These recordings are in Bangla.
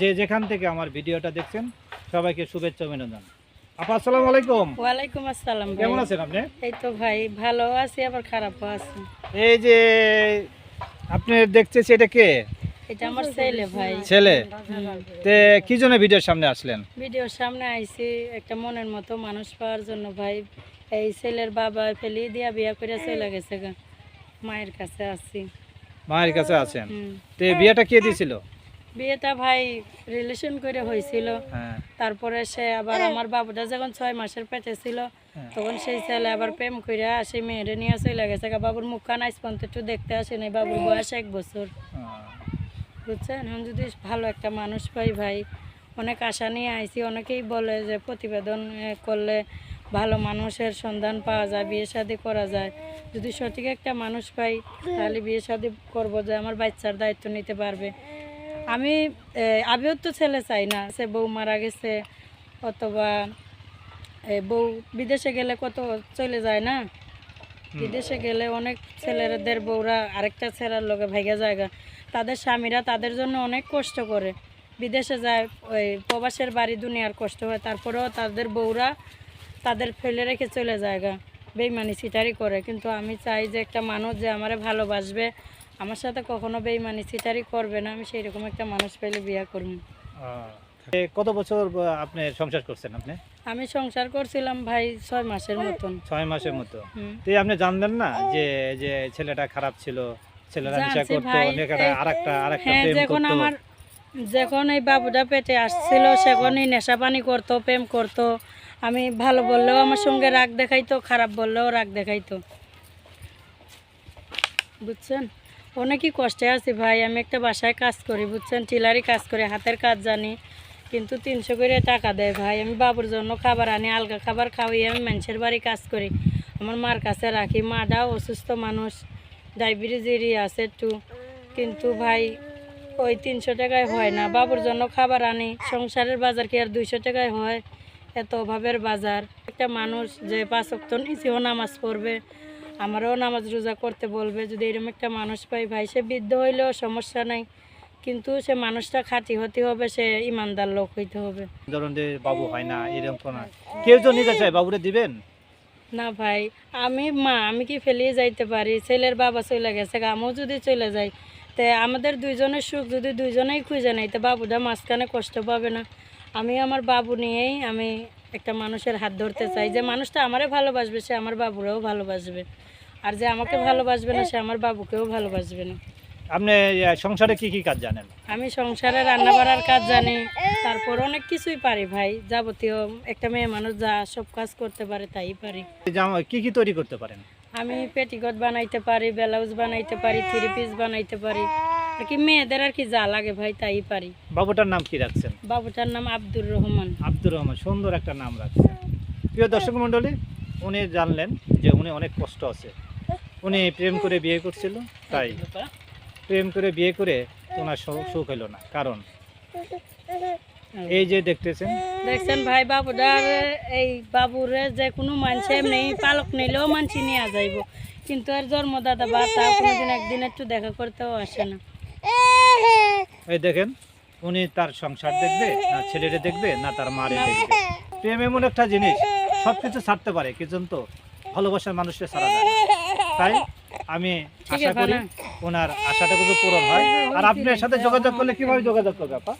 যে যেখান থেকে আমার ভিডিওটা দেখছেন সবাইকে শুভেচ্ছা অভিনন্দন। আপা আসসালামু আলাইকুম। ওয়ালাইকুম আসসালাম কেমন আছেন আপনি? এই তো ভাই ভালো আছি আবার খারাপও আছি। এই যে আপনি দেখতেছি এটা কে? এটা আমার ছেলে ভাই। ছেলে? তে কি জন্য ভিডিওর সামনে আসলেন? ভিডিওর সামনে আইছি একটা মনের মতো মানুষ পাওয়ার জন্য ভাই। এই ছেলের বাবা ফেলি দিয়া বিয়া করে চলে গেছে মায়ের কাছে আছি। মায়ের কাছে আছেন। তে বিয়েটা কে দিছিল? বিয়েটা ভাই রিলেশন করে হয়েছিল। হ্যাঁ। তারপরে সে আবার আমার বাবুটা যখন ছয় মাসের পেটে ছিল হ্যাঁ। তখন সেই ছেলে আবার প্রেম করে আসে মেয়েরে নিয়ে চলে গেছে। বাবুর মুখখান আইস পর্যন্ত একটু দেখতে আসে নাই বাবুর বয়স এক বছর। বুঝছেন? এখন যদি ভালো একটা মানুষ পাই ভাই অনেক আশা নিয়ে আইছি। অনেকেই বলে যে প্রতিবেদন করলে ভালো মানুষের সন্ধান পাওয়া যায় বিয়ে শাদি করা যায়। যদি সঠিক একটা মানুষ পাই তাহলে বিয়ে শাদি করব যে আমার বাচ্চার দায়িত্ব নিতে পারবে। আমি আমিও তো ছেলে চাই না। সে বউ মারা গেছে অথবা বউ বিদেশে গেলে কত চলে যায় না? বিদেশে গেলে অনেক ছেলেদের বউরা আরেকটা ছেলের লোকে ভাইগা জায়গা। তাদের স্বামীরা তাদের জন্য অনেক কষ্ট করে। বিদেশে যায় ওই প্রবাসের বাড়ি দুনিয়ার কষ্ট হয় তারপরেও তাদের বউরা তাদের ফেলে রেখে চলে যায়গা বেইমানি সিটারি করে। কিন্তু আমি চাই যে একটা মানুষ যে আমারে ভালোবাসবে আমার সাথে কখনো বেইমানি সিটারি করবে না আমি সেই রকম একটা মানুষ পেলে বিয়ে করব। কত বছর আপনি সংসার করছেন আপনি? আমি সংসার করছিলাম ভাই ছয় মাসের মতন। ছয় মাসের মতো। তো আপনি জানলেন না যে যে ছেলেটা খারাপ ছিল ছেলেরা নেশা করতো আরেকটা আরেকটা হ্যাঁ প্রেম যখন আমার যখন এই বাবুটা পেটে আসছিল সেখনই নেশা পানি করতো প্রেম করতো। আমি ভালো বললেও আমার সঙ্গে রাগ দেখাইতো খারাপ বললেও রাগ দেখাইতো। বুঝছেন? অনেকই কষ্টে আছি ভাই, আমি একটা বাসায় কাজ করি, বুঝছেন? টিলারি কাজ করি, হাতের কাজ জানি, কিন্তু তিনশো করে টাকা দেয় ভাই। আমি বাবুর জন্য খাবার আনি, আলগা খাবার খাওয়াই, আমি মানুষের বাড়ি কাজ করি। আমার মার কাছে রাখি মাটাও অসুস্থ মানুষ, ডায়াবেটিস আছে একটু। কিন্তু ভাই, ওই তিনশো টাকায় হয় না। বাবুর জন্য খাবার আনি, সংসারের বাজার কি আর দুইশো টাকায় হয়? এত অভাবের বাজার। একটা মানুষ যে পাঁচ অক্ত নিচেও নামাজ পড়বে আমারও নামাজ রোজা করতে বলবে যদি এরকম একটা মানুষ পাই ভাই সে বৃদ্ধ হইলেও সমস্যা নাই কিন্তু সে মানুষটা খাঁটি হতে হবে সে ইমানদার লোক হইতে হবে। ধরুন যে বাবু হয় না এরকম কেউ যদি নিতে চায় বাবুরে দিবেন? না ভাই আমি মা আমি কি ফেলিয়ে যাইতে পারি? ছেলের বাবা চলে গেছে আমিও যদি চলে যাই তে আমাদের দুইজনের সুখ যদি দুইজনেই খুঁজে নেই তো বাবুটা মাঝখানে কষ্ট পাবে না। আমি আমার বাবু নিয়েই আমি একটা মানুষের হাত ধরতে চাই যে মানুষটা আমারে ভালোবাসবে সে আমার বাবুরাও ভালোবাসবে। আর যে আমাকে ভালোবাসবে না সে আমার বাবুকেও ভালোবাসবে না। আপনি সংসারে কি কি কাজ জানেন? আমি সংসারে রান্না বাড়ার কাজ জানি তারপর অনেক কিছুই পারি ভাই। যাবতীয় একটা মেয়ে মানুষ যা সব কাজ করতে পারে তাই পারি। কি কি তৈরি করতে পারেন? আমি পেটিকোট বানাইতে পারি ব্লাউজ বানাইতে পারি থ্রি পিস বানাইতে পারি। আর কি মেয়েদের আর কি যা লাগে ভাই তাই পারি। বাবুটার নাম কি রাখছেন? বাবুটার নাম আব্দুর রহমান। আব্দুর রহমান সুন্দর একটা নাম রাখছেন। প্রিয় দর্শক মণ্ডলী উনি জানলেন যে উনি অনেক কষ্ট আছে। উনি প্রেম করে বিয়ে করছিল তাই প্রেম করে বিয়ে করে ওনার সুখ হলো না। কারণ এই যে দেখতেছেন দেখছেন ভাই বাবুটার এই বাবুরে যে কোনো মানুষে এমনি পালক নিলেও মানুষ নিয়ে যাইব। কিন্তু আর জন্মদাতা বা তা কোনোদিন একদিন একটু দেখা করতেও আসে না। এই দেখেন উনি তার সংসার দেখবে না ছেলেরে দেখবে না তার মারে দেখবে। প্রেম এমন একটা জিনিস সব কিছু ছাড়তে পারে কিন্তু ভালোবাসার মানুষকে ছাড়া যায় তাই আমি আশা করি ওনার আশাটা কিন্তু পূরণ হয়। আর আপনার সাথে যোগাযোগ করলে কীভাবে যোগাযোগ করবে আপা?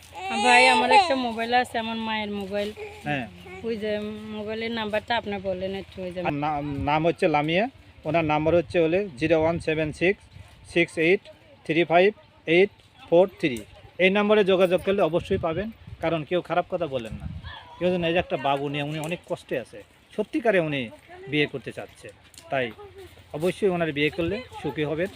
ভাই আমার একটা মোবাইল আছে আমার মায়ের মোবাইল। হ্যাঁ। ওই যে মোবাইলের নাম্বারটা আপনি বললেন একটু ওই যে নাম- নাম হচ্ছে লামিয়া। ওনার নাম্বার হচ্ছে হলে zero one seven six six eight three five eight four three. এই নম্বরে যোগাযোগ করলে অবশ্যই পাবেন কারণ কেউ খারাপ কথা বলেন না। কেউ যেন এই যে একটা বাবু নিয়ে উনি অনেক কষ্টে আছে সত্যিকারে উনি বিয়ে করতে চাচ্ছে। তাই অবশ্যই ওনার বিয়ে করলে সুখী হবেন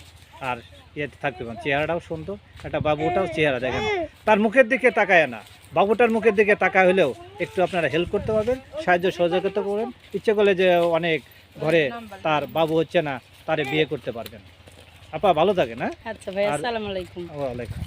আর ইয়েতে থাকতে পারেন চেহারাটাও সুন্দর। একটা বাবুটাও চেহারা দেখেন তার মুখের দিকে তাকায় না। বাবুটার মুখের দিকে তাকা হলেও একটু আপনারা হেল্প করতে পারবেন সাহায্য সহযোগিতা করবেন ইচ্ছে করলে যে অনেক ঘরে তার বাবু হচ্ছে না তারে বিয়ে করতে পারবেন। আপা ভালো থাকেন হ্যাঁ? আচ্ছা ভাই আসসালামু আলাইকুম। ওয়ালাইকুম